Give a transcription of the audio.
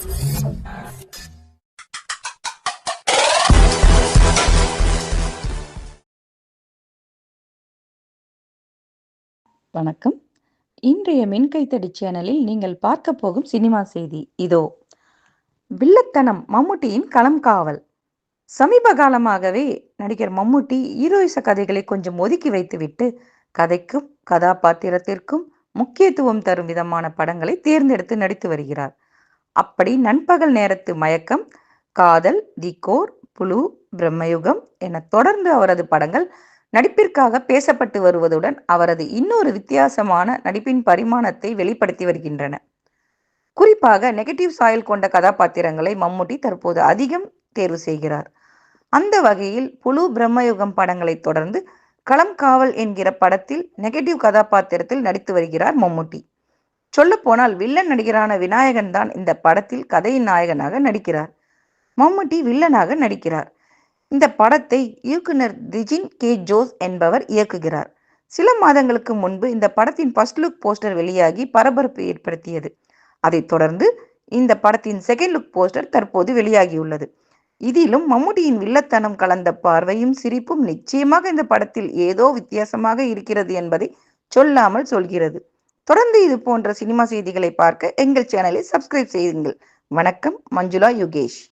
வணக்கம். இன்றைய மின்கைத்தடி சேனலில் நீங்கள் பார்க்க போகும் சினிமா செய்தி இதோ. வில்லத்தனம் மம்முட்டியின் களம் காவல். சமீப காலமாகவே நடிகர் மம்முட்டி ஹீரோயிச கதைகளை கொஞ்சம் ஒதுக்கி வைத்துவிட்டு கதைக்கும் கதாபாத்திரத்திற்கும் முக்கியத்துவம் தரும் விதமான படங்களை தேர்ந்தெடுத்து நடித்து வருகிறார். அப்படி நண்பகல் நேரத்து மயக்கம் காதல் தி கோர் புழு பிரம்மயுகம் என தொடர்ந்து அவரது படங்கள் நடிப்பிற்காக பேசப்பட்டு வருவதுடன் அவரது இன்னொரு வித்தியாசமான நடிப்பின் பரிமாணத்தை வெளிப்படுத்தி வருகின்றன. குறிப்பாக நெகட்டிவ் சாயல் கொண்ட கதாபாத்திரங்களை மம்முட்டி தற்போது அதிகம் தேர்வு செய்கிறார். அந்த வகையில் புழு பிரம்மயுகம் படங்களை தொடர்ந்து களம் காவல் என்கிற படத்தில் நெகட்டிவ் கதாபாத்திரத்தில் நடித்து வருகிறார் மம்முட்டி. சொல்லப்போனால் வில்லன் நடிகரான விநாயகன் தான் இந்த படத்தில் கதையின் நாயகனாக நடிக்கிறார். மம்முட்டி வில்லனாக நடிக்கிறார். இந்த படத்தை இயக்குனர் திஜின் கே. ஜோஸ் என்பவர் இயக்குகிறார். சில மாதங்களுக்கு முன்பு இந்த படத்தின் ஃபர்ஸ்ட் லுக் போஸ்டர் வெளியாகி பரபரப்பு ஏற்படுத்தியது. அதைத் தொடர்ந்து இந்த படத்தின் செகண்ட் லுக் போஸ்டர் தற்போது வெளியாகியுள்ளது. இதிலும் மம்முட்டியின் வில்லத்தனம் கலந்த பார்வையும் சிரிப்பும் நிச்சயமாக இந்த படத்தில் ஏதோ வித்தியாசமாக இருக்கிறது என்பதை சொல்லாமல் சொல்கிறது. தொடர்ந்து இது போன்ற சினிமா செய்திகளை பார்க்க எங்கள் சேனலை சப்ஸ்கிரைப் செய்யுங்கள் வணக்கம் மஞ்சுளா யுகேஷ்.